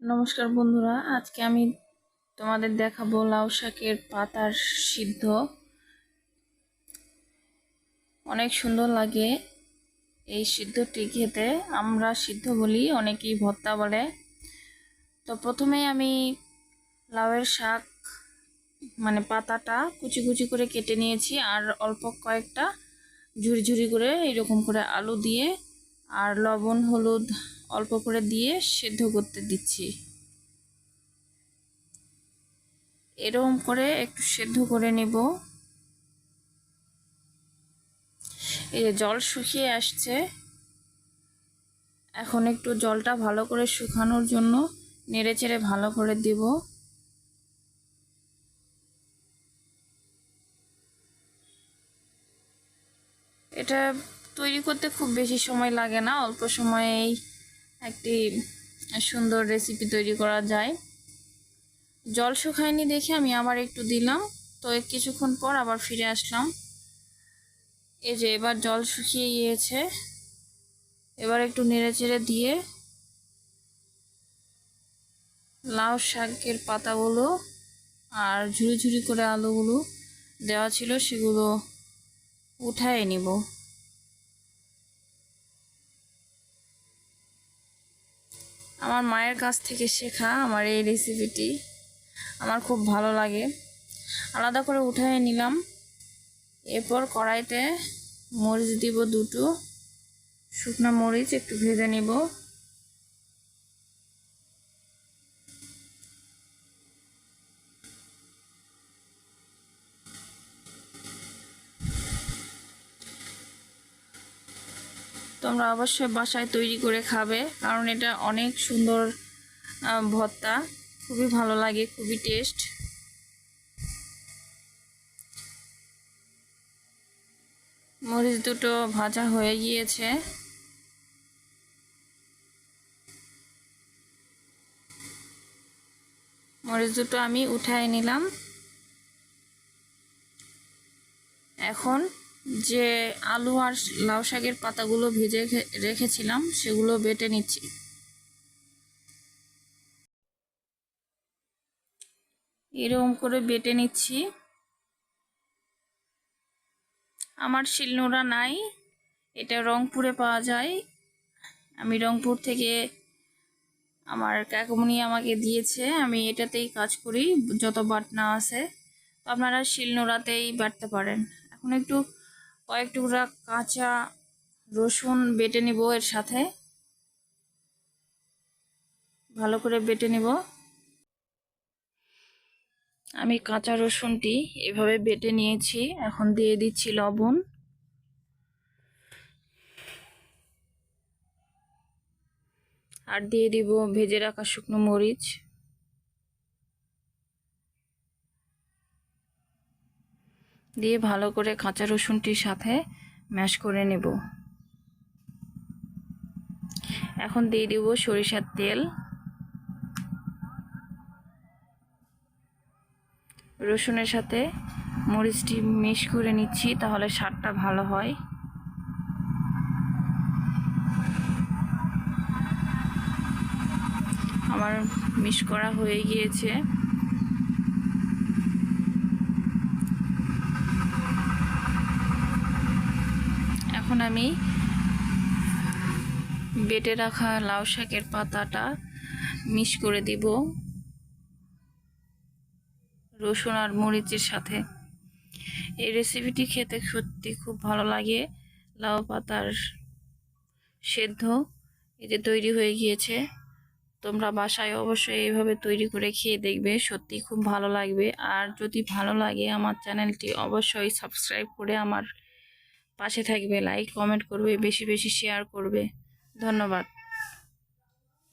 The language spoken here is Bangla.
নমস্কার বন্ধুরা, আজকে আমি তোমাদের দেখাবো লাউ শাকের পাতার সিদ্ধ। অনেক সুন্দর লাগে এই সিদ্ধটি খেতে, আমরা সিদ্ধ বলি, অনেকেই ভর্তা বলে। তো প্রথমেই আমি লাউয়ের শাক মানে পাতাটা কুচি কুচি করে কেটে নিয়েছি, আর অল্প কয়েকটা ঝুরি ঝুরি করে এরকম করে আলু দিয়ে, আর লবণ, হলুদ অল্প করে দিয়ে সেদ্ধ করতে দিচ্ছি। এরকম করে একটু সেদ্ধ করে নেব। এই যে জল শুকিয়ে আসছে। এখন একটু জলটা ভালো করে শুকানোর জন্য নেড়ে চেড়ে ভালো করে দেব। এটা তৈরি করতে খুব বেশি সময় লাগে না, অল্প সময়েই একটি সুন্দর রেসিপি তৈরি করা যায়। জল শুকায়নি দেখে আমি আবার একটু দিলাম। তো কিছুক্ষণ পর আবার ফিরে আসলাম। এই যে এবার জল শুকিয়ে গিয়েছে। এবার একটু নেড়ে চেড়ে দিয়ে লাউ শাকের পাতাগুলো আর ঝুড়ি ঝুড়ি করে আলুগুলো দেওয়া ছিল, সেগুলো উঠায় নিব। আমার মায়ের কাছ থেকে শেখা আমার এই রেসিপিটি আমার খুব ভালো লাগে। আলাদা করে উঠায় নিলাম। এরপর কড়াইতে মরিচ দিব দুটো। শুকনো মরিচ একটু ভেজে নিব। তোমরা অবশ্যই বাসায় তৈরি করে খাবে, কারণ এটা অনেক সুন্দর ভর্তা। খুবই ভালো লাগে, খুবই টেস্ট মরিচ দুটো ভাজা হয়ে গিয়েছে। মরিচ দুটো আমি উঠায় নিলাম। এখন যে আলু আর লাউ শাকের পাতাগুলো ভেজে রেখেছিলাম, সেগুলো বেটে নিচ্ছি। এরকম করে বেটে নিচ্ছি। আমার শিলনোড়া নাই, এটা রংপুরে পাওয়া যায়। আমি রংপুর থেকে আমার কাকুমনি আমাকে দিয়েছে, আমি এটাতেই কাজ করি, যত বাটনা আছে। আপনারা শিলনোড়াতেই বাটতে পারেন। এখন একটু কয়েক টুকরা কাঁচা রসুন বেটে নিব এর সাথে। ভালো করে বেটে নিব। আমি কাঁচা রসুনটি এভাবে বেটে নিয়েছি। এখন দিয়ে দিচ্ছি লবণ। আর দিয়ে দিব ভেজে রাখা শুকনো মরিচ। দিয়ে ভালো করে কাঁচা রসুনটির সাথে ম্যাশ করে নেব। এখন দিয়ে দিব সরিষার তেল। রসুনের সাথে মরিচটি মিশ করে নিচ্ছি, তাহলে স্বাদটা ভালো হয়। আমার মিশ করা হয়ে গিয়েছে। এখন আমি বেটে রাখা লাউ শাকের পাতাটা মিশ করে দিব রসুন আর মরিচের সাথে। এই রেসিপিটি খেতে সত্যি খুব ভালো লাগে। লাউ পাতার সেদ্ধ এই যে তৈরি হয়ে গিয়েছে। তোমরা বাসায় অবশ্যই এইভাবে তৈরি করে খেয়ে দেখবে, সত্যি খুব ভালো লাগবে। আর যদি ভালো লাগে আমার চ্যানেলটি অবশ্যই সাবস্ক্রাইব করে আমার পাশে থাকবে লাইক কমেন্ট করবে বেশি বেশি শেয়ার করবে। ধন্যবাদ।